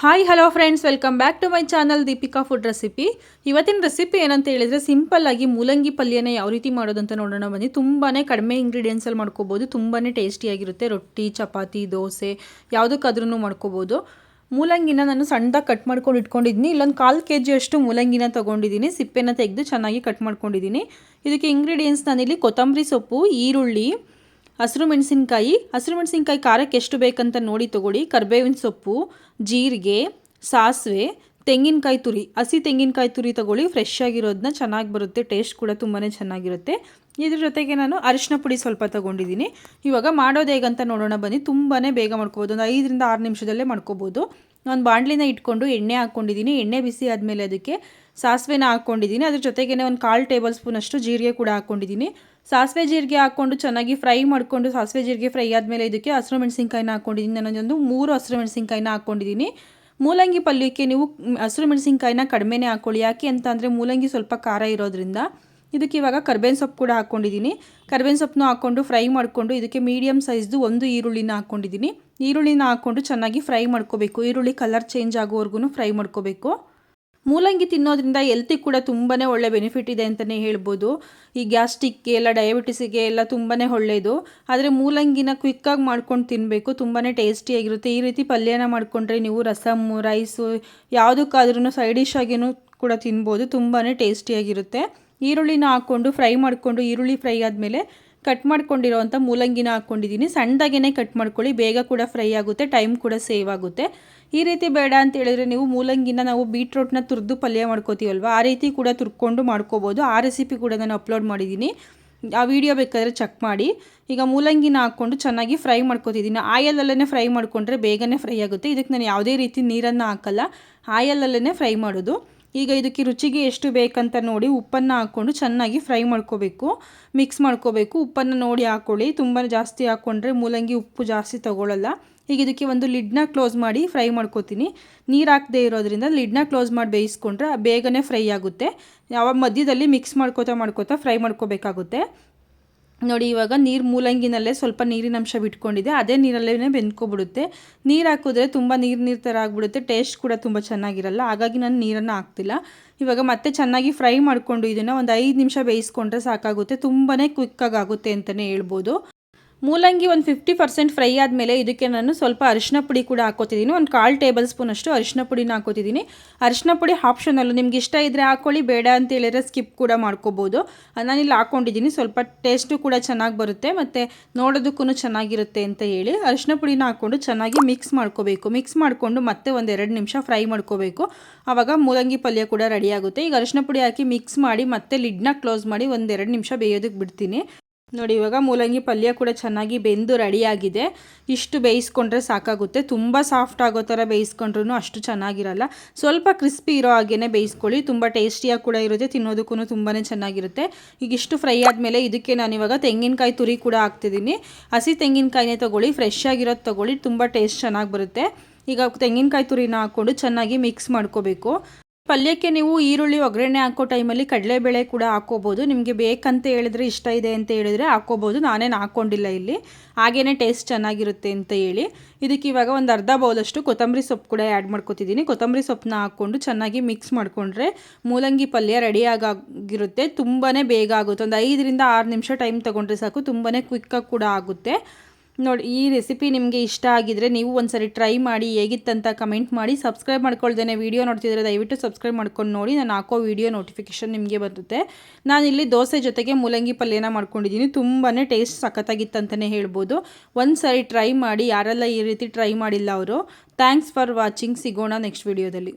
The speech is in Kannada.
Hi hello friends welcome back to my channel Deepika food recipe ಇವತ್ತಿನ ರೆಸಿಪಿ ಏನಂತ ಹೇಳಿದರೆ ಆಗಿ ಮೂಲಂಗಿ ಪಲ್ಯನ ಯಾವ ರೀತಿ ಮಾಡೋದಂತ ನೋಡೋಣ. ಬನ್ನಿ ತುಂಬಾ ಕಡಿಮೆ ಇಂಗ್ರೀಡಿಯೆಂಟ್ಸಲ್ಲಿ ಮಾಡ್ಕೋಬೋದು. ತುಂಬಾ ಟೇಸ್ಟಿಯಾಗಿರುತ್ತೆ ರೊಟ್ಟಿ, ಚಪಾತಿ, ದೋಸೆ ಯಾವುದಕ್ಕಾದ್ರೂ ಮಾಡ್ಕೋಬೋದು. ಮೂಲಂಗಿನ ನಾನು ಸಣ್ಣದಾಗಿ ಕಟ್ ಮಾಡ್ಕೊಂಡು ಇಟ್ಕೊಂಡಿದ್ದೀನಿ ಇಲ್ಲೊಂದು ಕಾಲು ಕೆ ಜಿಯಷ್ಟು ಮೂಲಂಗಿನ ತೊಗೊಂಡಿದ್ದೀನಿ. ಸಿಪ್ಪೆನ ತೆಗೆದು ಚೆನ್ನಾಗಿ ಕಟ್ ಮಾಡ್ಕೊಂಡಿದ್ದೀನಿ. ಇದಕ್ಕೆ ಇಂಗ್ರೀಡಿಯೆಂಟ್ಸ್ ನಾನಿಲ್ಲಿ ಕೊತ್ತಂಬರಿ ಸೊಪ್ಪು, ಈರುಳ್ಳಿ ಹಸಿರು ಮೆಣಸಿನಕಾಯಿ, ಹಸಿರು ಮೆಣಸಿನ್ಕಾಯಿ ಖಾರಕ್ಕೆ ಎಷ್ಟು ಬೇಕಂತ ನೋಡಿ ತೊಗೊಳ್ಳಿ. ಕರ್ಬೇವಿನ ಸೊಪ್ಪು, ಜೀರಿಗೆ, ಸಾಸಿವೆ, ತೆಂಗಿನಕಾಯಿ ತುರಿ. ಹಸಿ ತೆಂಗಿನಕಾಯಿ ತುರಿ ತೊಗೊಳ್ಳಿ ಫ್ರೆಶ್ ಆಗಿರೋದನ್ನ ಚೆನ್ನಾಗಿ ಬರುತ್ತೆ ಟೇಸ್ಟ್ ಕೂಡ ತುಂಬಾ ಚೆನ್ನಾಗಿರುತ್ತೆ. ಇದ್ರ ಜೊತೆಗೆ ನಾನು ಅರಿಶಿನ ಪುಡಿ ಸ್ವಲ್ಪ ತೊಗೊಂಡಿದ್ದೀನಿ. ಇವಾಗ ಮಾಡೋದು ಹೇಗಂತ ನೋಡೋಣ ಬನ್ನಿ. ತುಂಬಾ ಬೇಗ ಮಾಡ್ಕೋಬೋದು. ಒಂದು ಐದರಿಂದ ಆರು ನಿಮಿಷದಲ್ಲೇ ಮಾಡ್ಕೋಬೋದು. ನಾನು ಬಾಣಲಿನ ಇಟ್ಕೊಂಡು ಎಣ್ಣೆ ಹಾಕ್ಕೊಂಡಿದ್ದೀನಿ ಎಣ್ಣೆ ಬಿಸಿ ಆದಮೇಲೆ ಅದಕ್ಕೆ ಸಾಸಿವೆನ ಹಾಕ್ಕೊಂಡಿದ್ದೀನಿ ಅದ್ರ ಜೊತೆಗೇ ಒಂದು ಕಾಲು ಟೇಬಲ್ ಸ್ಪೂನಷ್ಟು ಜೀರಿಗೆ ಕೂಡ ಹಾಕ್ಕೊಂಡಿದ್ದೀನಿ ಸಾಸಿವೆ ಜೀರಿಗೆ ಹಾಕ್ಕೊಂಡು ಚೆನ್ನಾಗಿ ಫ್ರೈ ಮಾಡಿಕೊಂಡು ಸಾಸಿವೆ ಜೀರಿಗೆ ಫ್ರೈ ಆದಮೇಲೆ ಇದಕ್ಕೆ ಹಸಿರು ಮೆಣಸಿನ್ಕಾಯಿನ ಹಾಕ್ಕೊಂಡಿದ್ದೀನಿ ನಾನೊಂದು ಮೂರು ಹಸಿರು ಮೆಣಸಿನ್ಕಾಯಿನ ಹಾಕ್ಕೊಂಡಿದ್ದೀನಿ ಮೂಲಂಗಿ ಪಲ್ಯಕ್ಕೆ ನೀವು ಹಸಿರು ಮೆಣಸಿನ್ಕಾಯಿನ ಕಡಿಮೆನೇ ಹಾಕ್ಕೊಳ್ಳಿ ಯಾಕೆ ಅಂತ ಅಂದರೆ ಮೂಲಂಗಿ ಸ್ವಲ್ಪ ಖಾರ ಇರೋದ್ರಿಂದ ಇದಕ್ಕೆ ಇವಾಗ ಕರ್ಬೇವಿನ ಸೊಪ್ಪು ಕೂಡ ಹಾಕ್ಕೊಂಡಿದ್ದೀನಿ. ಕರ್ಬೇವಿನ ಸೊಪ್ಪನ್ನು ಹಾಕ್ಕೊಂಡು ಫ್ರೈ ಮಾಡಿಕೊಂಡು ಇದಕ್ಕೆ ಮೀಡಿಯಮ್ ಸೈಜ್ದು ಒಂದು ಈರುಳ್ಳಿನ ಹಾಕ್ಕೊಂಡಿದ್ದೀನಿ. ಈರುಳ್ಳಿನ ಹಾಕ್ಕೊಂಡು ಚೆನ್ನಾಗಿ ಫ್ರೈ ಮಾಡ್ಕೋಬೇಕು. ಈರುಳ್ಳಿ ಕಲರ್ ಚೇಂಜ್ ಆಗೋವರೆಗೂ ಫ್ರೈ ಮಾಡ್ಕೋಬೇಕು. ಮೂಲಂಗಿ ತಿನ್ನೋದ್ರಿಂದ ಎಲ್ತಿಗೆ ಕೂಡ ತುಂಬಾ ಒಳ್ಳೆ ಬೆನಿಫಿಟ್ ಇದೆ ಅಂತಲೇ ಹೇಳ್ಬೋದು. ಈ ಗ್ಯಾಸ್ಟಿಕ್ಗೆ ಎಲ್ಲ ಡಯಾಬಿಟಿಸಿಗೆ ಎಲ್ಲ ತುಂಬಾ ಒಳ್ಳೆಯದು ಆದರೆ ಮೂಲಂಗಿನ ಕ್ವಿಕ್ಕಾಗಿ ಮಾಡ್ಕೊಂಡು ತಿನ್ನಬೇಕು ತುಂಬಾ ಟೇಸ್ಟಿಯಾಗಿರುತ್ತೆ ಈ ರೀತಿ ಪಲ್ಯನ ಮಾಡಿಕೊಂಡ್ರೆ ನೀವು ರಸಮ್ಮು ರೈಸು ಯಾವುದಕ್ಕಾದ್ರೂ ಸೈಡ್ ಡಿಶ್ ಆಗಿಯೂ ಕೂಡ ತಿನ್ಬೋದು. ತುಂಬಾ ಟೇಸ್ಟಿಯಾಗಿರುತ್ತೆ ಈರುಳ್ಳಿನ ಹಾಕ್ಕೊಂಡು ಫ್ರೈ ಮಾಡಿಕೊಂಡು ಈರುಳ್ಳಿ ಫ್ರೈ ಆದಮೇಲೆ ಕಟ್ ಮಾಡ್ಕೊಂಡಿರೋವಂಥ ಮೂಲಂಗಿನ ಹಾಕ್ಕೊಂಡಿದ್ದೀನಿ. ಸಣ್ಣದಾಗೇ ಕಟ್ ಮಾಡ್ಕೊಳ್ಳಿ. ಬೇಗ ಕೂಡ ಫ್ರೈ ಆಗುತ್ತೆ, ಟೈಮ್ ಕೂಡ ಸೇವ್ ಆಗುತ್ತೆ. ಈ ರೀತಿ ಬೇಡ ಅಂತ ಹೇಳಿದ್ರೆ ನೀವು ಮೂಲಂಗಿನ ನಾವು ಬೀಟ್ರೋಟ್ನ ತುರಿದು ಪಲ್ಯ ಮಾಡ್ಕೋತೀವಲ್ವ? ಆ ರೀತಿ ಕೂಡ ತುರ್ಕೊಂಡು ಮಾಡ್ಕೋಬೋದು. ಆ ರೆಸಿಪಿ ಕೂಡ ನಾನು ಅಪ್ಲೋಡ್ ಮಾಡಿದ್ದೀನಿ. ಆ ವಿಡಿಯೋ ಬೇಕಾದರೆ ಚೆಕ್ ಮಾಡಿ. ಈಗ ಮೂಲಂಗಿನ ಹಾಕ್ಕೊಂಡು ಚೆನ್ನಾಗಿ ಫ್ರೈ ಮಾಡ್ಕೋತಿದ್ದೀನಿ. ಆಯಲಲ್ಲೇ ಫ್ರೈ ಮಾಡಿಕೊಂಡ್ರೆ ಬೇಗನೆ ಫ್ರೈ ಆಗುತ್ತೆ. ಇದಕ್ಕೆ ನಾನು ಯಾವುದೇ ರೀತಿ ನೀರನ್ನು ಹಾಕಲ್ಲ. ಆಯಲಲ್ಲೇ ಫ್ರೈ ಮಾಡೋದು. ಈಗ ಇದಕ್ಕೆ ರುಚಿಗೆ ಎಷ್ಟು ಬೇಕಂತ ನೋಡಿ ಉಪ್ಪನ್ನು ಹಾಕ್ಕೊಂಡು ಚೆನ್ನಾಗಿ ಫ್ರೈ ಮಾಡ್ಕೋಬೇಕು ಮಿಕ್ಸ್ ಮಾಡ್ಕೋಬೇಕು. ಉಪ್ಪನ್ನು ನೋಡಿ ಹಾಕ್ಕೊಳ್ಳಿ ತುಂಬ ಜಾಸ್ತಿ ಹಾಕ್ಕೊಂಡ್ರೆ ಮೂಲಂಗಿ ಉಪ್ಪು ಜಾಸ್ತಿ ತಗೊಳ್ಳಲ್ಲ ಈಗ ಇದಕ್ಕೆ ಒಂದು ಲಿಡ್ನ ಕ್ಲೋಸ್ ಮಾಡಿ ಫ್ರೈ ಮಾಡ್ಕೋತೀನಿ. ನೀರು ಹಾಕದೇ ಇರೋದ್ರಿಂದ ಲಿಡ್ನ ಕ್ಲೋಸ್ ಮಾಡಿ ಬೇಯಿಸ್ಕೊಂಡ್ರೆ ಬೇಗನೆ ಫ್ರೈ ಆಗುತ್ತೆ. ಯಾವ ಮಧ್ಯದಲ್ಲಿ ಮಿಕ್ಸ್ ಮಾಡ್ಕೋತಾ ಮಾಡ್ಕೋತಾ ಫ್ರೈ ಮಾಡ್ಕೋಬೇಕಾಗುತ್ತೆ. ನೋಡಿ, ಇವಾಗ ನೀರು ಮೂಲಂಗಿನಲ್ಲೇ ಸ್ವಲ್ಪ ನೀರಿನ ಅಂಶ ಬಿಟ್ಕೊಂಡಿದೆ. ಅದೇ ನೀರಲ್ಲೇ ಬೆಂದ್ಕೊಬಿಡುತ್ತೆ. ನೀರು ಹಾಕಿದ್ರೆ ತುಂಬ ನೀರು ನೀರು ಥರ ಆಗಿಬಿಡುತ್ತೆ. ಟೇಸ್ಟ್ ಕೂಡ ತುಂಬ ಚೆನ್ನಾಗಿರಲ್ಲ. ಹಾಗಾಗಿ ನಾನು ನೀರನ್ನು ಹಾಕ್ತಿಲ್ಲ. ಇವಾಗ ಮತ್ತೆ ಚೆನ್ನಾಗಿ ಫ್ರೈ ಮಾಡಿಕೊಂಡು ಇದನ್ನು ಒಂದು ಐದು ನಿಮಿಷ ಬೇಯಿಸ್ಕೊಂಡ್ರೆ ಸಾಕಾಗುತ್ತೆ. ತುಂಬಾ ಕ್ವಿಕ್ಕಾಗಿ ಆಗುತ್ತೆ ಅಂತಲೇ ಹೇಳ್ಬೋದು. ಮೂಲಂಗಿ ಒಂದು ಫಿಫ್ಟಿ ಪರ್ಸೆಂಟ್ ಫ್ರೈ ಆದಮೇಲೆ ಇದಕ್ಕೆ ನಾನು ಸ್ವಲ್ಪ ಅರಿಶಿನ ಪುಡಿ ಕೂಡ ಹಾಕೋತಿದ್ದೀನಿ. ಒಂದು ಕಾಲು ಟೇಬಲ್ ಸ್ಪೂನ್ ಅಷ್ಟು ಅರಿಶಿನ ಪುಡಿನ ಹಾಕೋತಿದ್ದೀನಿ. ಅರಿಶಿನ ಪುಡಿ ಆಪ್ಷನಲ್ಲು ನಿಮ್ಗೆ ಇಷ್ಟ ಇದ್ದರೆ ಹಾಕ್ಕೊಳ್ಳಿ ಬೇಡ ಅಂತ ಹೇಳಿದ್ರೆ ಸ್ಕಿಪ್ ಕೂಡ ಮಾಡ್ಕೋಬೋದು. ನಾನಿಲ್ಲಿ ಹಾಕ್ಕೊಂಡಿದ್ದೀನಿ ಸ್ವಲ್ಪ ಟೇಸ್ಟು ಕೂಡ ಚೆನ್ನಾಗಿ ಬರುತ್ತೆ. ಮತ್ತು ನೋಡೋದಕ್ಕೂ ಚೆನ್ನಾಗಿರುತ್ತೆ ಅಂತ ಹೇಳಿ ಅರಿಶಿನ ಪುಡಿನ ಹಾಕ್ಕೊಂಡು ಚೆನ್ನಾಗಿ ಮಿಕ್ಸ್ ಮಾಡ್ಕೋಬೇಕು. ಮಿಕ್ಸ್ ಮಾಡಿಕೊಂಡು ಮತ್ತೆ ಒಂದು ಎರಡು ನಿಮಿಷ ಫ್ರೈ ಮಾಡ್ಕೋಬೇಕು. ಆವಾಗ ಮೂಲಂಗಿ ಪಲ್ಯ ಕೂಡ ರೆಡಿ ಆಗುತ್ತೆ. ಈಗ ಅರಿಶಿನ ಪುಡಿ ಹಾಕಿ ಮಿಕ್ಸ್ ಮಾಡಿ ಮತ್ತೆ ಲಿಡ್ನ ಕ್ಲೋಸ್ ಮಾಡಿ ಒಂದೆರಡು ನಿಮಿಷ ಬೇಯೋದಕ್ಕೆ ಬಿಡ್ತೀನಿ. ನೋಡಿ, ಇವಾಗ ಮೂಲಂಗಿ ಪಲ್ಯ ಕೂಡ ಚೆನ್ನಾಗಿ ಬೆಂದು ರೆಡಿಯಾಗಿದೆ. ಇಷ್ಟು ಬೇಯಿಸ್ಕೊಂಡ್ರೆ ಸಾಕಾಗುತ್ತೆ. ತುಂಬ ಸಾಫ್ಟ್ ಆಗೋ ಥರ ಬೇಯಿಸ್ಕೊಂಡ್ರೂ ಅಷ್ಟು ಚೆನ್ನಾಗಿರಲ್ಲ. ಸ್ವಲ್ಪ ಕ್ರಿಸ್ಪಿ ಇರೋ ಹಾಗೇ ಬೇಯಿಸ್ಕೊಳ್ಳಿ. ತುಂಬ ಟೇಸ್ಟಿಯಾಗಿ ಕೂಡ ಇರುತ್ತೆ. ತಿನ್ನೋದಕ್ಕೂ ತುಂಬಾ ಚೆನ್ನಾಗಿರುತ್ತೆ. ಈಗ ಇಷ್ಟು ಫ್ರೈ ಆದಮೇಲೆ ಇದಕ್ಕೆ ನಾನಿವಾಗ ತೆಂಗಿನಕಾಯಿ ತುರಿ ಕೂಡ ಹಾಕ್ತಿದ್ದೀನಿ. ಹಸಿ ತೆಂಗಿನಕಾಯಿನೇ ತೊಗೊಳ್ಳಿ. ಫ್ರೆಶ್ ಆಗಿರೋದು ತೊಗೊಳ್ಳಿ. ತುಂಬ ಟೇಸ್ಟ್ ಚೆನ್ನಾಗಿ ಬರುತ್ತೆ. ಈಗ ತೆಂಗಿನಕಾಯಿ ತುರಿನ ಹಾಕ್ಕೊಂಡು ಚೆನ್ನಾಗಿ ಮಿಕ್ಸ್ ಮಾಡ್ಕೋಬೇಕು. ಪಲ್ಯಕ್ಕೆ ನೀವು ಈರುಳ್ಳಿ, ಒಗ್ಗರಣೆ ಹಾಕೋ ಟೈಮಲ್ಲಿ ಕಡಲೆಬೇಳೆ ಕೂಡ ಹಾಕೋಬೋದು. ನಿಮಗೆ ಬೇಕಂತ ಹೇಳಿದ್ರೆ ಇಷ್ಟ ಇದೆ ಅಂತ ಹೇಳಿದ್ರೆ ಹಾಕೋಬೋದು. ನಾನೇನು ಹಾಕ್ಕೊಂಡಿಲ್ಲ ಇಲ್ಲಿ. ಹಾಗೇ ಟೇಸ್ಟ್ ಚೆನ್ನಾಗಿರುತ್ತೆ ಅಂತ ಹೇಳಿ. ಇದಕ್ಕೆ ಇವಾಗ ಒಂದು ಅರ್ಧ ಬೌಲಷ್ಟು ಕೊತ್ತಂಬರಿ ಸೊಪ್ಪು ಕೂಡ ಆ್ಯಡ್ ಮಾಡ್ಕೊತಿದ್ದೀನಿ. ಕೊತ್ತಂಬರಿ ಸೊಪ್ಪನ್ನ ಹಾಕ್ಕೊಂಡು ಚೆನ್ನಾಗಿ ಮಿಕ್ಸ್ ಮಾಡಿಕೊಂಡ್ರೆ ಮೂಲಂಗಿ ಪಲ್ಯ ರೆಡಿ ರೆಡಿಯಾಗಿರುತ್ತೆ ತುಂಬಾ ಬೇಗ ಆಗುತ್ತೆ. ಒಂದು ಐದರಿಂದ ಆರು ನಿಮಿಷ ಟೈಮ್ ತೊಗೊಂಡ್ರೆ ಸಾಕು. ತುಂಬಾ ಕ್ವಿಕ್ಕಾಗಿ ಕೂಡ ಆಗುತ್ತೆ. ನೋಡಿ, ಈ ರೆಸಿಪಿ ನಿಮಗೆ ಇಷ್ಟ ಆಗಿದ್ರೆ ನೀವು ಒಂದ್ಸರಿ ಟ್ರೈ ಮಾಡಿ ಹೇಗಿತ್ತಂತ ಕಮೆಂಟ್ ಮಾಡಿ ಸಬ್ಸ್ಕ್ರೈಬ್ ಮಾಡ್ಕೊಳ್ದೇನೆ ವೀಡಿಯೋ ನೋಡ್ತಿದ್ರೆ ದಯವಿಟ್ಟು ಸಬ್ಸ್ಕ್ರೈಬ್ ಮಾಡ್ಕೊಂಡು ನೋಡಿ, ನಾನು ಹಾಕೋ ವೀಡಿಯೋ ನೋಟಿಫಿಕೇಶನ್ ನಿಮಗೆ ಬರುತ್ತೆ. ನಾನಿಲ್ಲಿ ದೋಸೆ ಜೊತೆಗೆ ಮೂಲಂಗಿ ಪಲ್ಯನ ಮಾಡ್ಕೊಂಡಿದ್ದೀನಿ. ತುಂಬಾ ಟೇಸ್ಟ್ ಸಖತ್ತಾಗಿತ್ತಂತಲೇ ಹೇಳ್ಬೋದು. ಒಂದು ಸಾರಿ ಟ್ರೈ ಮಾಡಿ, ಯಾರೆಲ್ಲ ಈ ರೀತಿ ಟ್ರೈ ಮಾಡಿಲ್ಲ ಅವರು ಥ್ಯಾಂಕ್ಸ್ ಫಾರ್ ವಾಚಿಂಗ್ ಸಿಗೋಣ ನೆಕ್ಸ್ಟ್ ವೀಡಿಯೋದಲ್ಲಿ